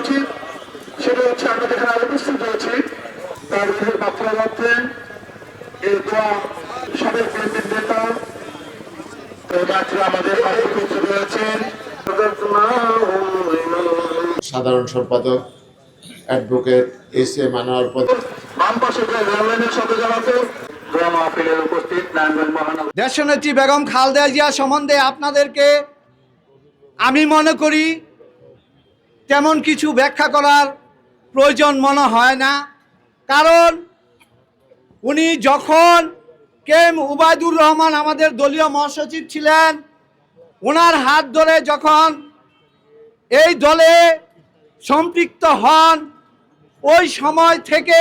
উচিত সেটা হচ্ছে আমরা যেখানে উপস্থিত রয়েছি তার মধ্যে এই দোয়া সাবেক বিএনপির নেতা আমাদের পাশে রয়েছেন সাধারণ সম্পাদক অ্যাডভোকেট এস এ মানোয়ার পদ দেশনেত্রী বেগম খালদা জিয়া সম্বন্ধে আপনাদেরকে আমি মনে করি তেমন কিছু ব্যাখ্যা করার প্রয়োজন মনে হয় না। কারণ উনি যখন কেম উবায়দুর রহমান আমাদের দলীয় মহাসচিব ছিলেন ওনার হাত ধরে যখন এই দলে সম্পৃক্ত হন, ওই সময় থেকে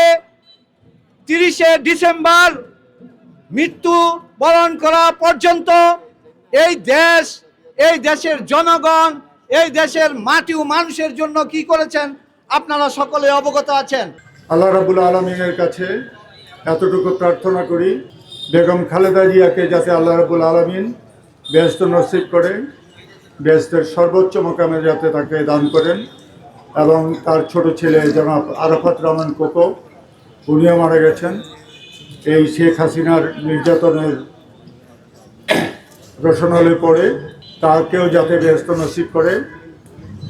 তিরিশে ডিসেম্বর মৃত্যু বরণ করা পর্যন্ত এই দেশ, এই দেশের জনগণ এই দেশের মাটি ও মানুষের জন্য কি করেছেন? আপনারা সকলে অবগত আছেন। আল্লাহ রাবুল আলমিনের কাছে এতটুকু প্রার্থনা করি, বেগম খালেদা জিয়াকে যাতে আল্লাহ রাবুল আলমিন ব্যস্ত নসিব করেন ব্যস্তের সর্বোচ্চ মোকামে যাতে তাকে দান করেন এবং তার ছোট ছেলে জনাব আরাফাত রহমান কোকো, উনিও মারা গেছেন। এই শেখ হাসিনার নির্যাতনের রসনলে পড়ে তাকেও যাতে ব্যস্ত নসিব করে।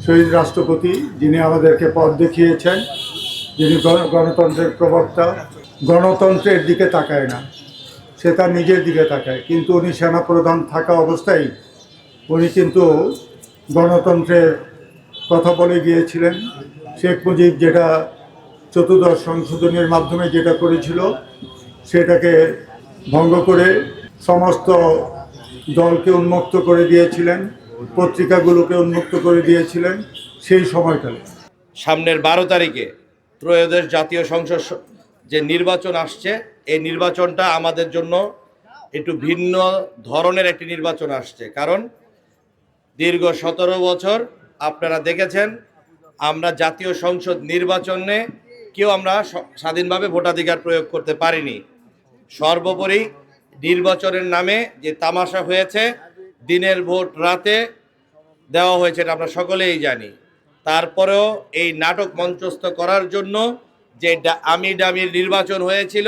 শহীদ রাষ্ট্রপতি, যিনি আমাদেরকে পথ দেখিয়েছেন, যিনি গণ- গণতন্ত্রের প্রবক্তা, গণতন্ত্রের দিকে তাকায় না। সে তার নিজের দিকে তাকায়। কিন্তু উনি সেনাপ্রধান থাকা অবস্থায় উনি কিন্তু গণতন্ত্রের কথা বলে গিয়েছিলেন। শেখ মুজিব যেটা চতুর্দশ সংশোধনের মাধ্যমে যেটা করেছিল, সেটাকে ভঙ্গ করে সমস্ত দলকে উন্মুক্ত করে দিয়েছিলেন, পত্রিকাগুলোকে উন্মুক্ত করে দিয়েছিলেন সেই সময়কালে। সামনের বারো তারিখে ত্রয়োদশ জাতীয় সংসদ যে নির্বাচন আসছে, এই নির্বাচনটা আমাদের জন্য একটু ভিন্ন ধরনের একটি নির্বাচন আসছে। কারণ দীর্ঘ সতেরো বছর আপনারা দেখেছেন, আমরা জাতীয় সংসদ নির্বাচনে কেউ আমরা স্বাধীনভাবে ভোটাধিকার প্রয়োগ করতে পারিনি। সর্বোপরি নির্বাচনের নামে যে তামাশা হয়েছে, দিনের ভোট রাতে দেওয়া হয়েছে এটা আমরা সকলেই জানি। তারপরেও এই নাটক মঞ্চস্থ করার জন্য যে আমি ডামির নির্বাচন হয়েছিল,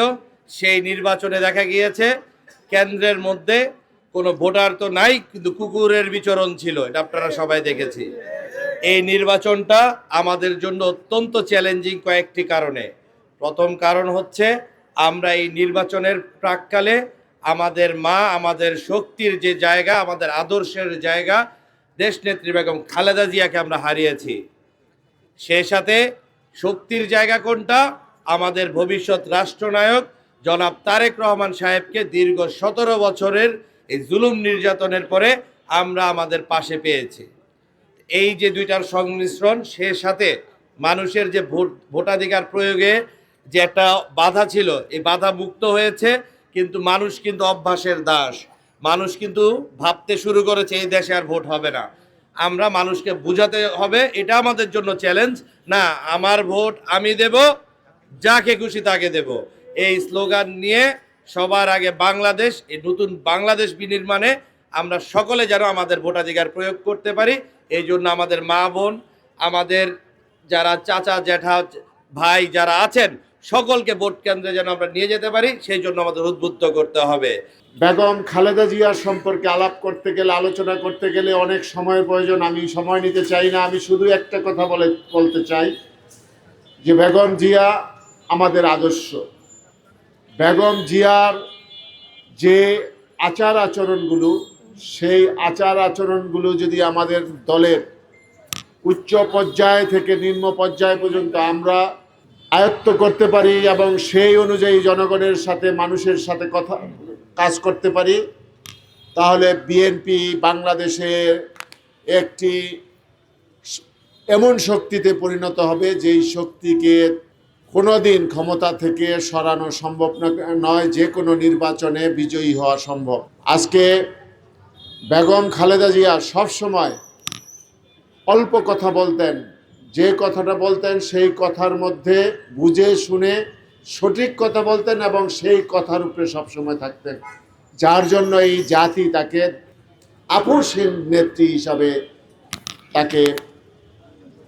সেই নির্বাচনে দেখা গিয়েছে, কেন্দ্রের মধ্যে কোনো ভোটার তো নাই, কিন্তু কুকুরের বিচরণ ছিল, এটা আপনারা সবাই দেখেছি। এই নির্বাচনটা আমাদের জন্য অত্যন্ত চ্যালেঞ্জিং কয়েকটি কারণে। প্রথম কারণ হচ্ছে, আমরা এই নির্বাচনের প্রাককালে আমাদের মা, আমাদের শক্তির যে জায়গা, আমাদের আদর্শের জায়গা, দেশনেত্রী বেগম খালেদা জিয়াকে আমরা হারিয়েছি। সে সাথে শক্তির জায়গা কোনটা? আমাদের ভবিষ্যৎ রাষ্ট্রনায়ক জনাব তারেক রহমান সাহেবকে দীর্ঘ সতেরো বছরের এই জুলুম নির্যাতনের পরে আমরা আমাদের পাশে পেয়েছি। এই যে দুইটার সংমিশ্রণ, সে সাথে মানুষের যে ভোট, ভোটাধিকার প্রয়োগে যে একটা বাধা ছিল, এই বাধা মুক্ত হয়েছে। কিন্তু মানুষ কিন্তু অভ্যাসের দাস। মানুষ কিন্তু ভাবতে শুরু করেছে, এই দেশে আর ভোট হবে না। আমরা মানুষকে বুঝাতে হবে, এটা আমাদের জন্য চ্যালেঞ্জ না, আমার ভোট আমি দেব, যাকে খুশি তাকে দেব। এই স্লোগান নিয়ে সবার আগে বাংলাদেশ, এই নতুন বাংলাদেশ বিনির্মাণে আমরা সকলে যেন আমাদের ভোটাধিকার প্রয়োগ করতে পারি। এই জন্য আমাদের মা বোন, আমাদের যারা চাচা, জ্যাঠা, ভাই যারা আছেন সকলকে ভোট কেন্দ্রে যেন আমরা নিয়ে যেতে পারি, সেই জন্য আমাদের উদ্বুদ্ধ করতে হবে। বেগম খালেদা জিয়ার সম্পর্কে আলাপ করতে গেলে, আলোচনা করতে গেলে অনেক সময়ের প্রয়োজন, আমি সময় নিতে চাই না, আমি শুধু একটা কথা বলে, বলতে চাই যে বেগম জিয়া আমাদের আদর্শ। বেগম জিয়ার যে আচার আচরণগুলো, সেই আচার আচরণগুলো যদি আমাদের দলের উচ্চ পর্যায় থেকে নিম্ন পর্যায় পর্যন্ত আমরা আয়ত্ত করতে পারি এবং সেই অনুযায়ী জনগণের সাথে, মানুষের সাথে কথা, কাজ করতে পারি, তাহলে বিএনপি বাংলাদেশের একটি এমন শক্তিতে পরিণত হবে যেই শক্তিকে কোনোদিন ক্ষমতা থেকে সরানো সম্ভব নয়, যে কোনো নির্বাচনে বিজয়ী হওয়া সম্ভব। আজকে বেগম খালেদা জিয়া সবসময় অল্প কথা বলতেন যে কথাটা বলতেন সেই কথার মধ্যে বুঝে শুনে সঠিক কথা বলতেন এবং সেই কথার উপরে সবসময় থাকতেন। যার জন্য এই জাতি তাকে আপুসীন নেত্রী হিসাবে তাকে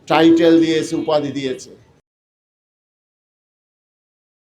টাইটেল দিয়েছে, উপাধি দিয়েছে।